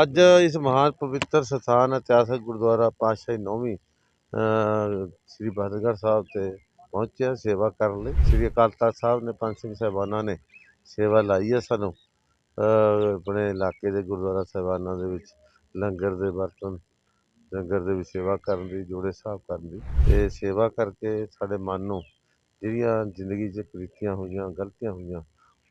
ਅੱਜ ਇਸ ਮਹਾਨ ਪਵਿੱਤਰ ਸਥਾਨ ਇਤਿਹਾਸਕ ਗੁਰਦੁਆਰਾ ਪਾਤਸ਼ਾਹੀ ਨੌਵੀਂ ਸ੍ਰੀ ਬਹਾਦਰਗੜ੍ਹ ਸਾਹਿਬ ਤੇ ਪਹੁੰਚਿਆ ਸੇਵਾ ਕਰਨ ਲਈ। ਸ੍ਰੀ ਅਕਾਲ ਤਖਤ ਸਾਹਿਬ ਨੇ ਪੰਜ ਸਿੰਘ ਸਾਹਿਬਾਨਾਂ ਨੇ ਸੇਵਾ ਲਾਈ ਹੈ ਸਾਨੂੰ ਆਪਣੇ ਇਲਾਕੇ ਦੇ ਗੁਰਦੁਆਰਾ ਸਾਹਿਬਾਨਾਂ ਦੇ ਵਿੱਚ, ਲੰਗਰ ਦੇ ਬਰਤਨ ਲੰਗਰ ਦੇ ਵਿੱਚ ਸੇਵਾ ਕਰਨ ਦੀ, ਜੋੜੇ ਸਾਹਿਬ ਕਰਨ ਦੀ। ਤੇ ਸੇਵਾ ਕਰਕੇ ਸਾਡੇ ਮਨ ਨੂੰ ਜਿਹੜੀਆਂ ਜ਼ਿੰਦਗੀ 'ਚ ਕ੍ਰਿਤੀਆਂ ਹੋਈਆਂ, ਗਲਤੀਆਂ ਹੋਈਆਂ,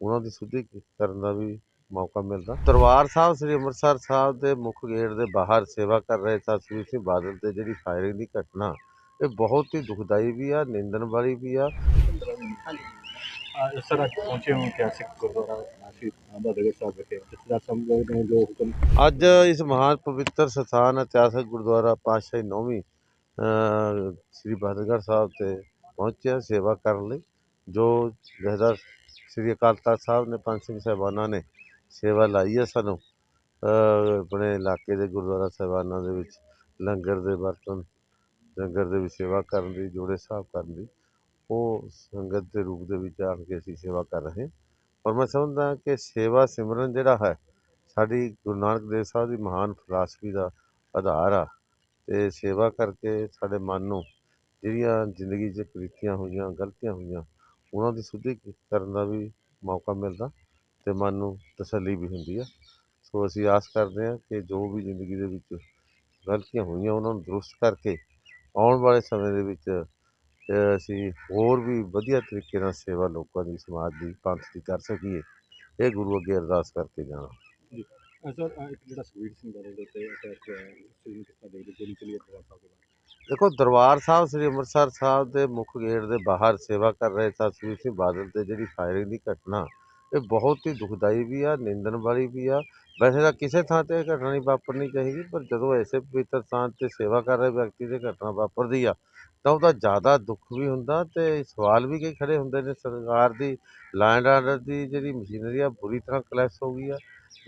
ਉਹਨਾਂ ਦੀ ਸੁਧੀ ਕਰਨ ਦਾ ਵੀ ਮੌਕਾ ਮਿਲਦਾ। ਦਰਬਾਰ ਸਾਹਿਬ ਸ੍ਰੀ ਅੰਮ੍ਰਿਤਸਰ ਸਾਹਿਬ ਦੇ ਮੁੱਖ ਗੇਟ ਦੇ ਬਾਹਰ ਸੇਵਾ ਕਰ ਰਹੇ ਸਤਿਗੁਰੂ ਸਿੰਘ ਬਾਦਲ ਤੇ ਜਿਹੜੀ ਫਾਇਰਿੰਗ ਦੀ ਘਟਨਾ ਇਹ ਬਹੁਤ ਹੀ ਦੁਖਦਾਈ ਵੀ ਆ ਨਿੰਦਣ ਵਾਲੀ ਵੀ ਆ। ਸਰ ਅੱਜ ਪਹੁੰਚੇ ਹੋ ਇਤਿਹਾਸਿਕ ਗੁਰਦੁਆਰਾ ਸ਼੍ਰੀ ਬਹਾਦਰਗੜ੍ਹ ਸਾਹਿਬ ਵਿਖੇ। ਜਥੇਦਾਰ ਸਾਹਿਬ ਨੇ ਜੋ ਹੁਕਮ ਅੱਜ ਇਸ ਮਹਾਨ ਪਵਿੱਤਰ ਸਥਾਨ ਇਤਿਹਾਸਕ ਗੁਰਦੁਆਰਾ ਪਾਤਸ਼ਾਹੀ ਨੌਵੀਂ ਸ੍ਰੀ ਬਹਾਦਰਗੜ੍ਹ ਸਾਹਿਬ ਤੇ ਪਹੁੰਚਿਆ ਸੇਵਾ ਕਰਨ ਲਈ ਜੋ ਜਥੇਦਾਰ ਸ੍ਰੀ ਅਕਾਲ ਤਖਤ ਸਾਹਿਬ ਨੇ ਪੰਜ ਸਿੰਘ ਸਾਹਿਬਾਨਾਂ ਨੇ ਸੇਵਾ ਲਾਈ ਹੈ ਸਾਨੂੰ ਆਪਣੇ ਇਲਾਕੇ ਦੇ ਗੁਰਦੁਆਰਾ ਸਾਹਿਬਾਨਾਂ ਦੇ ਵਿੱਚ, ਲੰਗਰ ਦੇ ਬਰਤਨ ਲੰਗਰ ਦੇ ਵਿੱਚ ਸੇਵਾ ਕਰਨ ਦੀ, ਜੋੜੇ ਸਾਹਿਬ ਕਰਨ ਦੀ, ਉਹ ਸੰਗਤ ਦੇ ਰੂਪ ਦੇ ਵਿੱਚ ਆਣ ਕੇ ਅਸੀਂ ਸੇਵਾ ਕਰ ਰਹੇ ਹਾਂ। ਔਰ ਮੈਂ ਸਮਝਦਾ ਕਿ ਸੇਵਾ ਸਿਮਰਨ ਜਿਹੜਾ ਹੈ, ਸਾਡੀ ਗੁਰੂ ਨਾਨਕ ਦੇਵ ਸਾਹਿਬ ਦੀ ਮਹਾਨ ਫਿਲਾਸਫੀ ਦਾ ਆਧਾਰ ਆ। ਤੇ ਸੇਵਾ ਕਰਕੇ ਸਾਡੇ ਮਨ ਨੂੰ ਜਿਹੜੀਆਂ ਜ਼ਿੰਦਗੀ 'ਚ ਕ੍ਰਿਤੀਆਂ ਹੋਈਆਂ, ਗਲਤੀਆਂ ਹੋਈਆਂ, ਉਹਨਾਂ ਦੀ ਸੁਧੀ ਕਰਨ ਦਾ ਵੀ ਮੌਕਾ ਮਿਲਦਾ। ਤੇ ਮਨ ਨੂੰ ਤਸੱਲੀ ਵੀ ਹੁੰਦੀ ਆ। ਸੋ ਅਸੀਂ ਆਸ ਕਰਦੇ ਹਾਂ ਕਿ ਜੋ ਵੀ ਜ਼ਿੰਦਗੀ ਦੇ ਵਿੱਚ ਗਲਤੀਆਂ ਹੋਈਆਂ ਉਹਨਾਂ ਨੂੰ ਦਰੁਸਤ ਕਰਕੇ ਆਉਣ ਵਾਲੇ ਸਮੇਂ ਦੇ ਵਿੱਚ ਅਸੀਂ ਹੋਰ ਵੀ ਵਧੀਆ ਤਰੀਕੇ ਨਾਲ ਸੇਵਾ ਲੋਕਾਂ ਦੀ ਸਮਾਜ ਦੀ ਪੰਥ ਦੀ ਕਰ ਸਕੀਏ। ਇਹ ਗੁਰੂ ਅੱਗੇ ਅਰਦਾਸ ਕਰਕੇ ਜਾਣਾ। ਅਹ ਸਰ ਅਹ ਇੱਕ ਜਿਹੜਾ ਸੁਖਬੀਰ ਸਿੰਘ ਬਾਦਲ ਦੇ ਉੱਤੇ ਅਟੈਕ ਹੋਇਆ ਉਸ ਨੂੰ ਕਿਸ ਤਰ੍ਹਾਂ ਦੇਖਦੇ ਗੋਲੀ ਚੱਲੀ ਹੈ ਦਰਬਾਰ ਸਾਹਿਬ ਦੇ ਬਾਹਰ ਦੇਖੋ ਦਰਬਾਰ ਸਾਹਿਬ ਸ੍ਰੀ ਅੰਮ੍ਰਿਤਸਰ ਸਾਹਿਬ ਦੇ ਮੁੱਖ ਗੇਟ ਦੇ ਬਾਹਰ ਸੇਵਾ ਕਰ ਰਹੇ ਸਤਿਗੁਰੂ ਸਿੰਘ ਬਾਦਲ ਤੇ ਜਿਹੜੀ ਫਾਇਰਿੰਗ ਦੀ ਘਟਨਾ ਇਹ ਬਹੁਤ ਹੀ ਦੁਖਦਾਈ ਵੀ ਆ, ਨਿੰਦਣ ਵਾਲੀ ਵੀ ਆ। ਵੈਸੇ ਤਾਂ ਕਿਸੇ ਥਾਂ ਤੇ ਇਹ ਘਟਨਾ ਨਹੀਂ ਵਾਪਰਨੀ ਚਾਹੀਦੀ, ਪਰ ਜਦੋਂ ਐਸੇ ਪਵਿੱਤਰ ਸਥਾਨ ਤੇ ਸੇਵਾ ਕਰ ਰਹੇ ਵਿਅਕਤੀ ਤੇ ਘਟਨਾ ਵਾਪਰਦੀ ਆ, ਤਾਂ ਉਹਦਾ ਜ਼ਿਆਦਾ ਦੁੱਖ ਵੀ ਹੁੰਦਾ ਤੇ ਸਵਾਲ ਵੀ ਕਈ ਖੜੇ ਹੁੰਦੇ ਨੇ। ਸਰਕਾਰ ਦੀ ਲੈਂਡ ਆਰਡਰ ਦੀ ਜਿਹੜੀ ਮਸ਼ੀਨਰੀ ਆ, ਬੁਰੀ ਤਰ੍ਹਾਂ ਕਲੈਸ਼ ਹੋ ਗਈ ਆ।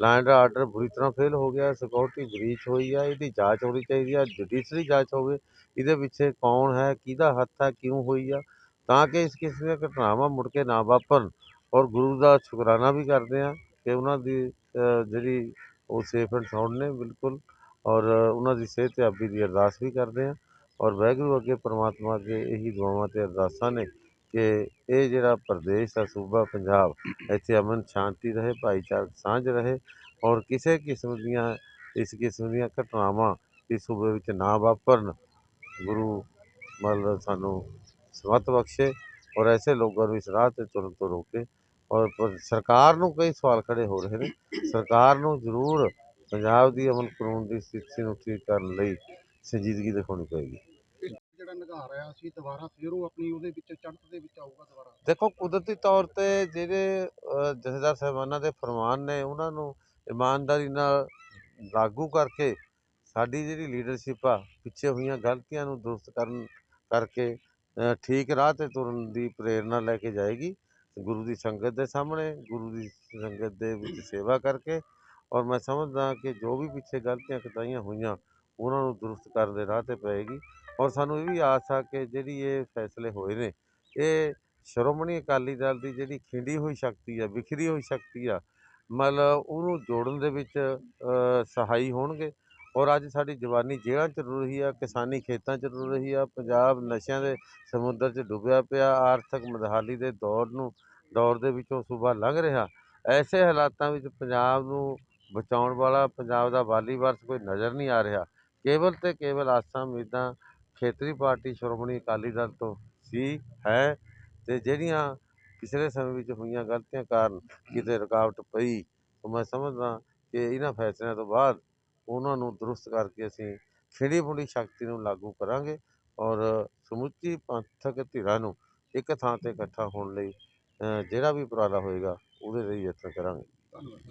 ਲੈਂਡ ਆਰਡਰ ਬੁਰੀ ਤਰ੍ਹਾਂ ਫੇਲ ਹੋ ਗਿਆ ਸਿਕਿਉਰਿਟੀ ਬ੍ਰੀਚ ਹੋਈ ਆ, ਇਹਦੀ ਜਾਂਚ ਹੋਣੀ ਚਾਹੀਦੀ ਆ ਜੁਡੀਸ਼ਰੀ ਜਾਂਚ ਹੋਵੇ, ਇਹਦੇ ਪਿੱਛੇ ਕੌਣ ਹੈ, ਕਿਹਦਾ ਹੱਥ ਹੈ, ਕਿਉਂ ਹੋਈ ਆ, ਤਾਂ ਕਿ ਇਸ ਕਿਸਮ ਦੀਆਂ ਘਟਨਾਵਾਂ ਮੁੜ ਕੇ ਨਾ ਵਾਪਰਨ। ਔਰ ਗੁਰੂ ਦਾ ਸ਼ੁਕਰਾਨਾ ਵੀ ਕਰਦੇ ਹਾਂ ਕਿ ਉਹਨਾਂ ਦੀ ਜਿਹੜੀ ਉਹ ਸੇਫ ਐਂਡ ਸਾਊਂਡ ਨੇ ਬਿਲਕੁਲ, ਔਰ ਉਹਨਾਂ ਦੀ ਸਿਹਤਯਾਬੀ ਦੀ ਅਰਦਾਸ ਵੀ ਕਰਦੇ ਹਾਂ, ਔਰ ਵਾਹਿਗੁਰੂ ਅੱਗੇ ਪਰਮਾਤਮਾ ਅੱਗੇ ਇਹੀ ਦੁਆਵਾਂ ਅਤੇ ਅਰਦਾਸਾਂ ਨੇ ਕਿ ਇਹ ਜਿਹੜਾ ਪ੍ਰਦੇਸ਼ ਆ, ਸੂਬਾ ਪੰਜਾਬ, ਇੱਥੇ ਅਮਨ ਸ਼ਾਂਤੀ ਰਹੇ, ਭਾਈਚਾਰਕ ਸਾਂਝ ਰਹੇ, ਔਰ ਕਿਸੇ ਕਿਸਮ ਦੀਆਂ, ਇਸ ਕਿਸਮ ਦੀਆਂ ਘਟਨਾਵਾਂ ਇਸ ਸੂਬੇ ਵਿੱਚ ਨਾ ਵਾਪਰਨ। ਗੁਰੂ ਮਤਲਬ ਸਾਨੂੰ ਸਮਤ ਬਖਸ਼ੇ, ਔਰ ਐਸੇ ਲੋਕਾਂ ਨੂੰ ਇਸ ਰਾਹ ਤੇ ਤੁਰਨ ਤੋਂ ਰੋਕੇ ਔਰ ਸਰਕਾਰ ਨੂੰ ਕਈ ਸਵਾਲ ਖੜੇ ਹੋ ਰਹੇ ਨੇ। ਸਰਕਾਰ ਨੂੰ ਜ਼ਰੂਰ ਪੰਜਾਬ ਦੀ ਅਮਨ ਕਾਨੂੰਨ ਦੀ ਸਥਿਤੀ ਨੂੰ ਠੀਕ ਕਰਨ ਲਈ ਸੰਜੀਦਗੀ ਦਿਖਾਉਣੀ ਪਏਗੀ। ਜਿਹੜਾ ਨਿਗਾਰ ਆਇਆ ਸੀ ਦੁਬਾਰਾ ਫਿਰ ਉਹ ਆਪਣੀ ਉਹਦੇ ਵਿੱਚ ਚੜ੍ਹਤ ਦੇ ਵਿੱਚ ਆਊਗਾ ਦੁਬਾਰਾ। ਦੇਖੋ ਕੁਦਰਤੀ ਤੌਰ ਤੇ ਜਿਹੜੇ ਜਥੇਦਾਰ ਸਾਹਿਬਾਨਾਂ ਦੇ ਫਰਮਾਨ ਨੇ ਉਹਨਾਂ ਨੂੰ ਇਮਾਨਦਾਰੀ ਨਾਲ ਲਾਗੂ ਕਰਕੇ ਸਾਡੀ ਜਿਹੜੀ ਲੀਡਰਸ਼ਿਪ ਆ ਪਿੱਛੇ ਹੋਈਆਂ ਗਲਤੀਆਂ ਨੂੰ ਦੁਰਸਤ ਕਰਨ ਕਰਕੇ ਠੀਕ ਰਾਹ ਤੇ ਤੁਰਨ ਦੀ ਪ੍ਰੇਰਣਾ ਲੈ ਕੇ ਜਾਏਗੀ। ਗੁਰੂ ਦੀ ਸੰਗਤ ਦੇ ਸਾਹਮਣੇ, ਗੁਰੂ ਦੀ ਸੰਗਤ ਦੇ ਵਿੱਚ ਸੇਵਾ ਕਰਕੇ ਔਰ ਮੈਂ ਸਮਝਦਾ ਕਿ ਜੋ ਵੀ ਪਿੱਛੇ ਗਲਤੀਆਂ ਕਤਾਈਆਂ ਹੋਈਆਂ, ਉਹਨਾਂ ਨੂੰ ਦਰੁਸਤ ਕਰਨ ਦੇ ਰਾਹ ਤੇ ਪਏਗੀ। ਔਰ ਸਾਨੂੰ ਇਹ ਵੀ ਆਸ ਆ ਕਿ ਜਿਹੜੀ ਇਹ ਫੈਸਲੇ ਹੋਏ ਨੇ, ਇਹ ਸ਼੍ਰੋਮਣੀ ਅਕਾਲੀ ਦਲ ਦੀ ਜਿਹੜੀ ਖਿੰਡੀ ਹੋਈ ਸ਼ਕਤੀ ਆ ਵਿਖਰੀ ਹੋਈ ਸ਼ਕਤੀ ਆ, ਮਤਲਬ ਉਹਨੂੰ ਜੋੜਨ ਦੇ ਵਿੱਚ ਸਹਾਈ ਹੋਣਗੇ। ਔਰ ਅੱਜ ਸਾਡੀ ਜਵਾਨੀ ਜੇਲ੍ਹਾਂ 'ਚ ਰੁਲ ਰਹੀ ਆ, ਕਿਸਾਨੀ ਖੇਤਾਂ 'ਚ ਰੁਲ ਰਹੀ ਆ, ਪੰਜਾਬ ਨਸ਼ਿਆਂ ਦੇ ਸਮੁੰਦਰ 'ਚ ਡੁੱਬਿਆ ਪਿਆ, ਆਰਥਿਕ ਮੰਦਹਾਲੀ ਦੇ ਦੌਰ ਨੂੰ, ਦੌਰ ਦੇ ਵਿੱਚੋਂ ਸੂਬਾ ਲੰਘ ਰਿਹਾ। ਐਸੇ ਹਾਲਾਤਾਂ ਵਿੱਚ ਪੰਜਾਬ ਨੂੰ ਬਚਾਉਣ ਵਾਲਾ, ਪੰਜਾਬ ਦਾ ਵਾਲੀ ਵਾਰਸ ਕੋਈ ਨਜ਼ਰ ਨਹੀਂ ਆ ਰਿਹਾ। ਕੇਵਲ ਤੇ ਕੇਵਲ ਆਸਾਂ ਉਮੀਦਾਂ ਖੇਤਰੀ ਪਾਰਟੀ ਸ਼੍ਰੋਮਣੀ ਅਕਾਲੀ ਦਲ ਤੋਂ ਸੀ, ਹੈ ਤੇ ਜਿਹੜੀਆਂ ਪਿਛਲੇ ਸਮੇਂ ਵਿੱਚ ਹੋਈਆਂ ਗਲਤੀਆਂ ਕਾਰਨ ਕਿਤੇ ਰੁਕਾਵਟ ਪਈ ਤਾਂ ਮੈਂ ਸਮਝਦਾ ਕਿ ਇਹਨਾਂ ਫੈਸਲਿਆਂ ਤੋਂ ਬਾਅਦ ਉਹਨਾਂ ਨੂੰ ਦਰੁਸਤ ਕਰਕੇ ਅਸੀਂ ਖਿੜੀ ਫੁੜੀ ਸ਼ਕਤੀ ਨੂੰ ਲਾਗੂ ਕਰਾਂਗੇ ਔਰ ਸਮੁੱਚੀ ਪੰਥਕ ਧਿਰਾਂ ਨੂੰ ਇੱਕ ਥਾਂ ਤੇ ਇਕੱਠਾ ਹੋਣ ਲਈ ਜਿਹੜਾ ਵੀ ਉਪਰਾਲਾ ਹੋਏਗਾ ਉਹਦੇ ਲਈ ਯਤਨ ਕਰਾਂਗੇ। ਧੰਨਵਾਦ।